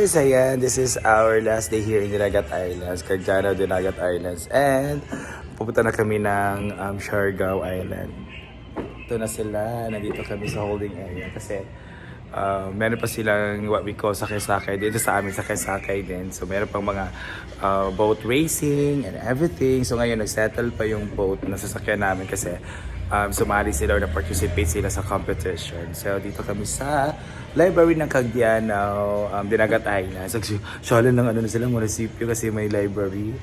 guys! Ayan, this is our last day here in Dinagat Islands, Cagjano, Dinagat Islands. And pupunta na kami ng um, Siargao Island. Ito na sila, nandito kami sa holding area kasi uh, meron pa silang what we call sakay-sakay dito sa amin sakay-sakay din. So meron pang mga uh, boat racing and everything. So ngayon nagsettle pa yung boat na sasakyan namin kasi um, sumali sila or na-participate sila sa competition. So dito kami sa library ng Cagdianaw, um, Dinagat Islands. So, syalan ng ano na sila, munisipyo kasi may library.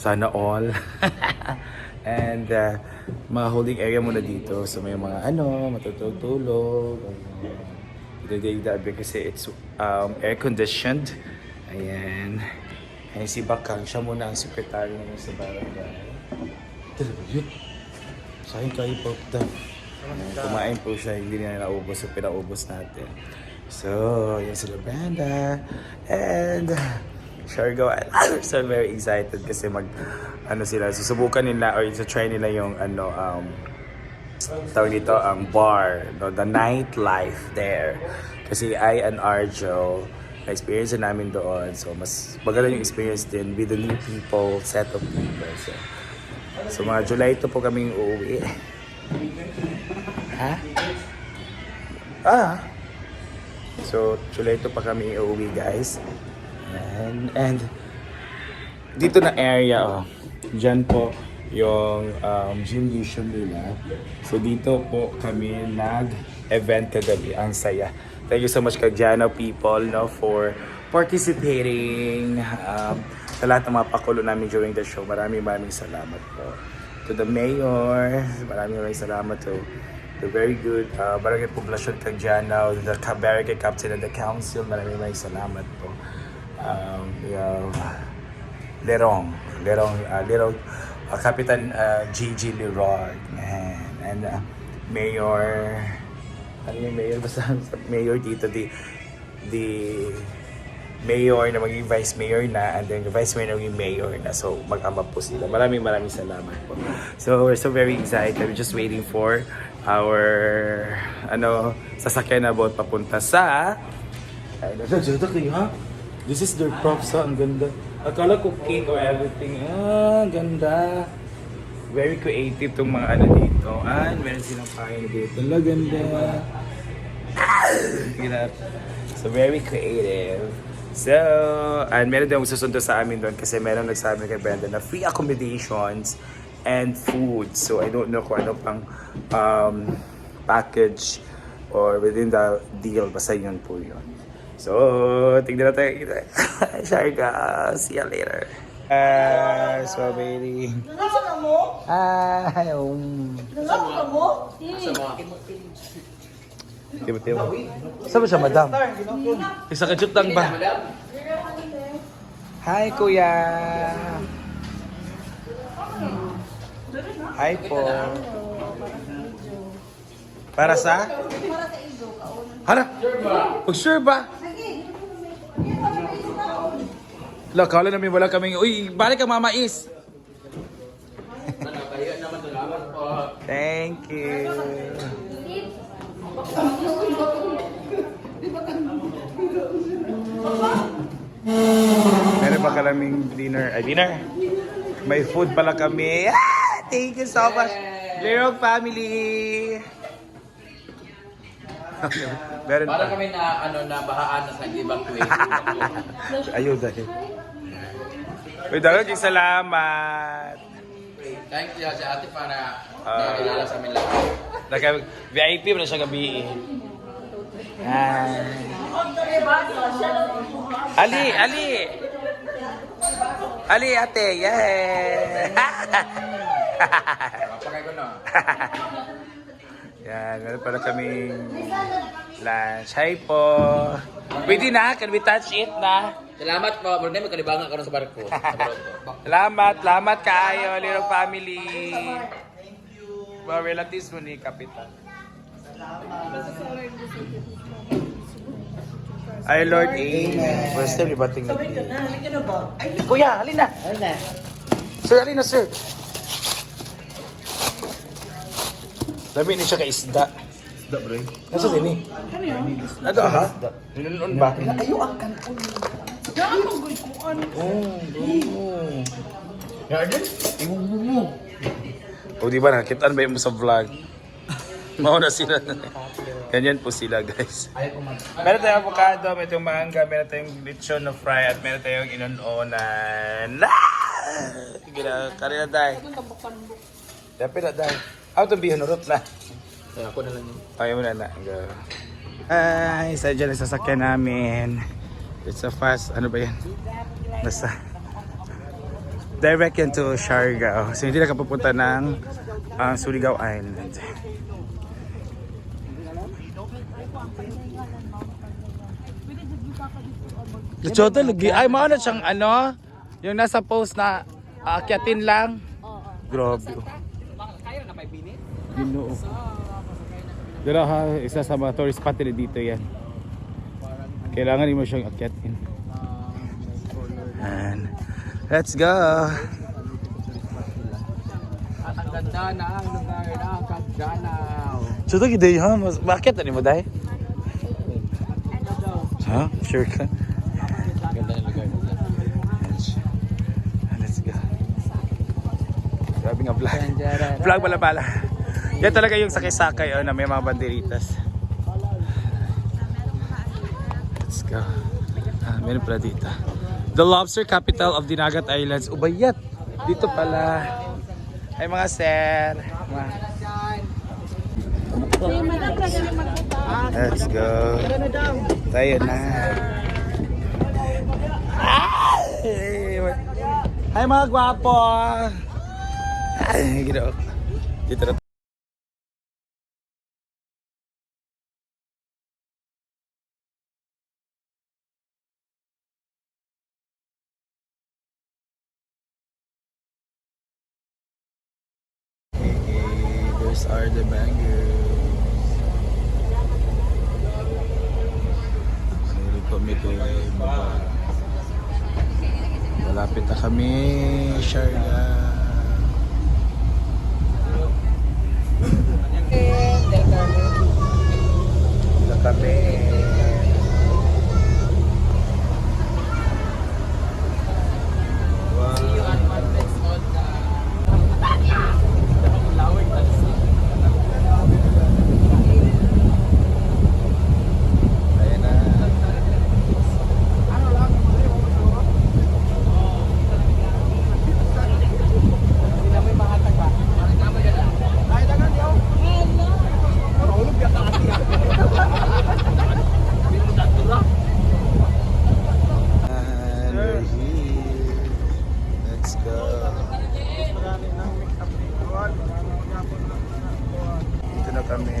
Sana all. And uh, mga holding area muna dito. So may mga ano, matutulog-tulog. Ano, Dede kasi it's um, air conditioned. Ayan. Ayan si Bakang, siya muna ang sekretary namin sa barangay. Talaga yun. Sa akin kayo ito. Kumain po siya, hindi na naubos so pinaubos natin. So, yan sila Brenda. And Shargo, I'm so very excited kasi mag, ano sila, susubukan nila or isa-try nila yung ano, um, tawag dito ang bar, no, the nightlife there. Kasi I and Arjo, na-experience na namin doon. So, mas maganda yung experience din with the new people, set of people. So, so mga July ito po kaming uuwi. Ha? Ah. So, July ito pa kami uuwi, guys. And, and dito na area, oh. Diyan po yung um, gymnasium nila. So, dito po kami nag-event kagabi. Ang saya. Thank you so much kay Jano people no, for participating um, sa lahat ng mga pakulo namin during the show. Maraming maraming salamat po. To the mayor, maraming maraming salamat to the very good uh, Barangay Poblasyon Cagdianaw, the barangay captain and the council. Maraming maraming salamat po. Um, yung, Lerong, Lerong, uh, Lerong, uh, Kapitan uh, Gigi Leroy, and, and uh, Mayor, ano yung Mayor, basta Mayor dito, the, the Mayor na maging Vice Mayor na, and then the Vice Mayor na maging Mayor na, so mag-ama po sila. Maraming maraming salamat po. So we're so very excited, we're just waiting for our, ano, sasakyan na boat papunta sa, ay, nasa kayo ha? This is their props ha, ang ganda. Akala ko cake or everything. Ah, ganda. Very creative tong mga ano dito. Ah, meron silang kain dito. Ang ganda. Ah. So, very creative. So, and meron din susundo sa amin doon kasi meron nagsabi kay Brenda na free accommodations and food. So, I don't know kung ano pang um, package or within the deal. Basta yun po yun. So, tignan natin. Sharga, see you later. Ah, strawberry. Nalaman ka mo? Hi, um. Nalaman ka mo? Tiba, tiba. Saan ba siya, madam? Isa ka lang ba? Hi, kuya. Hi po. Para sa? Hala? Pag sure ba? La, kala namin wala kaming, uy, balik ka mamais. Thank you. Meron pa kaming dinner. Ay, dinner? May food pala kami. Ah, thank you so much. Lirog family. Meron Para pa. kami na ano na bahaan na sa evacuate. Ayun dahil. Uy, dagang salamat. Thank you sa ate para Ah. nakilala sa amin lahat. Naka, VIP na siya gabi. Hi. Ali, Ali. Ali, ate. Yeah. Pagay ko no. Yan, meron pala kaming lunch. Hi po. Pwede na? Can we touch it na? Salamat po. Bro, may kalibangan ka. Sa barko. Salamat, salamat kaayo, little family. Mga relatives mo ni Kapitan. Ay Lord, Amen. First time ibating na. Sabay ka na, halika na ba? Ay, Kuya, halina. Wala. Sir, halina sir. Dami ni siya ka isda. Nasa din eh. Ano ha? Ninunon ba? Ayo ang kanon. Yan ang gawin ko ano. O di ba nakitaan ba yung sa vlog? Mauna sila. Ganyan po sila guys. Meron tayong avocado, meron tayong mangga, meron tayong lechon na fry, at meron tayong inunonan. Ah! Gila, karina day. Dapat na day. Out of bihan, urot na. Ako na lang yun. Kaya mo na na. Go. Ay, isa dyan ang sasakyan namin. It's a fast, ano ba yan? Basta. Direct yan to Siargao. So hindi na kapupunta ng ah, Surigao Island. Lechota, lagi. Ay, maano siyang ano? Yung nasa post na aakyatin lang. Grabe. Kaya na binit? Ginoo. Pero ha, isa sa mga tourist spot nila dito yan. Kailangan mo siyang akyatin. And let's go! At ang ganda na ang lugar ng ito giday ha? Mas, bakit ano mo dahil? Ha? Sure ka? Ganda ng lugar. Let's go. Grabe nga vlog. Vlog pala pala. Yan talaga yung sakay-sakay oh, na may mga banderitas. Let's go. Ah, meron pala dito. The lobster capital of Dinagat Islands. Ubayat. Dito pala. Ay mga sir. Mga- Let's go. Tayo na. Ay, mga gwapo. Ay, gino. Dito na. Hey, those are the mangoes. Sorry kami to ay baba. Malapit na kami, Sharga. Na kami. Ayan na. And we're here. Let's go. Dito na kami.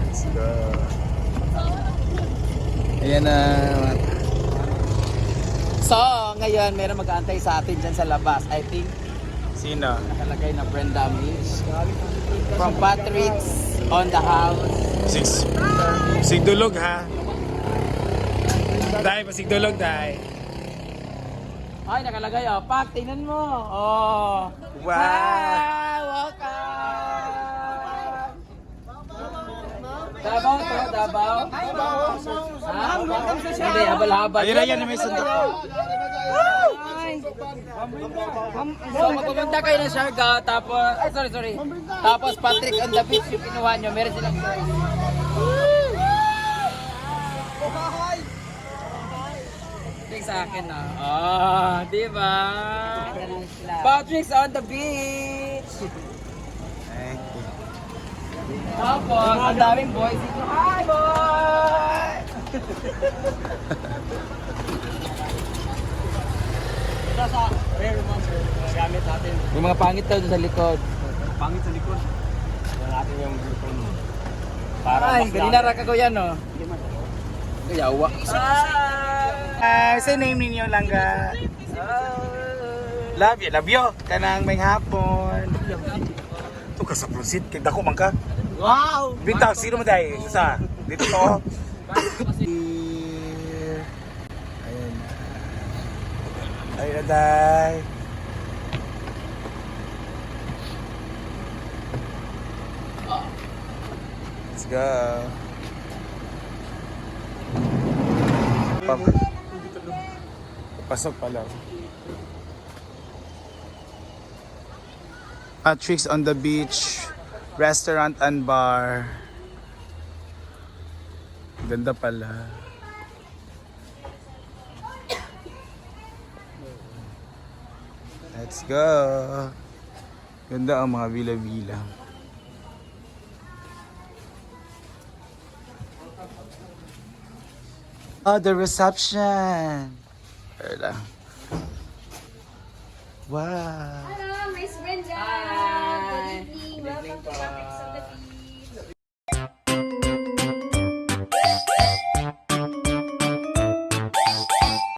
Let's go. Ayan na. So, ngayon, meron mag-aantay sa atin dyan sa labas. I think, Sino? nakalagay na Brenda Mills. From Patrick's on the house. Six. Sigdulog ha. Dai, pasigdulog dai. Ay, nakalagay oh. Pak, tingnan mo. Oh. Wow. Hi, Dabaw to, Dabaw. Ha? Hindi, habal-habal. Ayun na yan, may sundok. So, magpupunta kayo ng Siargao, tapos, sorry, sorry. Tapos, Patrick on the beach yung kinuha nyo. Meron silang choice. Patrick sa akin na. Ah, di ba? Patrick's on the beach. Tapos, ang daming boys dito. Hi, boy! Gamit natin. Yung mga pangit daw sa likod. Pangit sa likod. Wala natin yung cellphone. Ay, kanina raka ko yan, oh. Yawa. Ay, sa name ninyo lang ga. Love you, love you. Kanang may hapon. Ito ka sa prosit, kay dako man ka. Wow! Bintang, sino mo dahil? Sa, dito to. Ayan na. Ayun na, day. go. Pap Pasok pa lang. Patrick's on the beach, restaurant and bar. Ganda pala. Let's go. Ganda ang mga villa-villa. Oh, the reception. Wala. Wow.